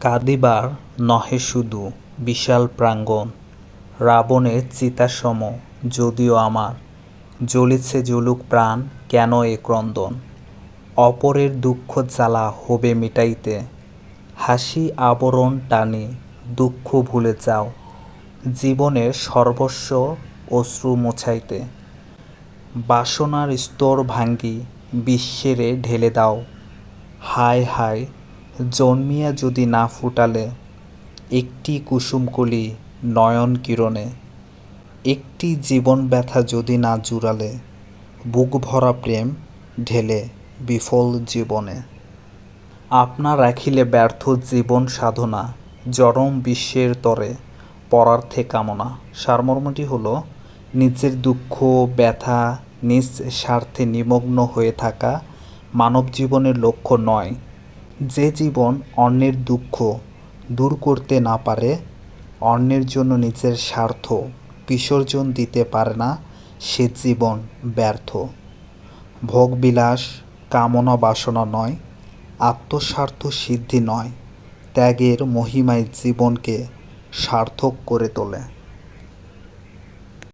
কাঁদিবার নহে শুধু বিশাল প্রাঙ্গণ রাবণের চিতাসম যদিও আমার, জ্বলেছে জ্বলুক প্রাণ কেন এ ক্রন্দন? অপরের দুঃখ জ্বালা হবে মিটাইতে, হাসি আবরণ টানি দুঃখ ভুলে যাও জীবনের সর্বস্ব অশ্রু মোছাইতে। বাসনার স্তর ভাঙ্গি বিশ্বেরে ঢেলে দাও, হায় হায় জন্মিয়া যদি না ফুটালে, একটি কুসুমকলি নয়ন কিরণে, একটি জীবন ব্যথা যদি না জুড়ালে বুক ভরা প্রেম ঢেলে বিফল জীবনে। আপনা রাখিলে ব্যর্থ জীবন সাধনা জড়ম বিশ্বের তরে পরার্থে কামনা। সারমর্মটি হলো, নিজের দুঃখ, ব্যথা, নিজ স্বার্থে নিমগ্ন হয়ে থাকা মানব জীবনের লক্ষ্য নয় যে জীবন অন্যের দুঃখ দূর করতে না পারে, অন্যের জন্য নিজের স্বার্থ বিসর্জন দিতে পারে না, সে জীবন ব্যর্থ। ভোগবিলাস, কামনা বাসনা নয়, আত্মস্বার্থ সিদ্ধি নয়, ত্যাগের মহিমায় জীবনকে সার্থক করে তোলে।